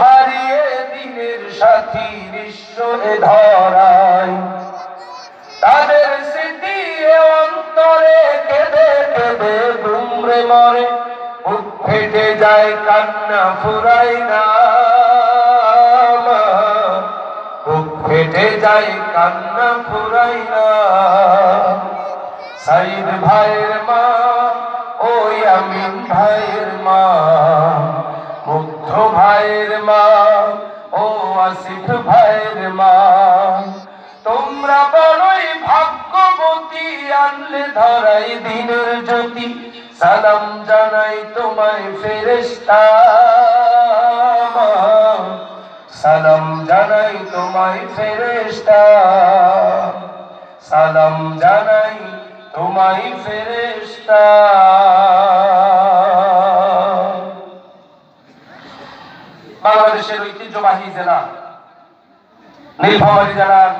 হারিয়ে দিনের সাথী বিশ্ব ধরায়। তাদের স্মৃতি অন্তরে কেঁদে কেঁদে দুমরে মরে, বুক ফেটে যায়, কান্না ফুরাই না। বুক ফেটে যায়, কান্না ফুরাই না। সাইদ ভাইয়ের মা, ওই আমিন ভাইয়ের মা। ও আসিফ ভাইয়ের মা, তোমরা বড়ই ভাগ্যবতী, আনলে ধরাই দিনের জ্যোতি। সালাম জানাই তোমায় ফেরেশতা। মা। সালাম জানাই তোমায় ফেরেশতা। সালাম জানাই তোমায় ফেরেশতা। বাংলাদেশের ঐতিহ্যবাহী জেলা নীলফামারী জেলার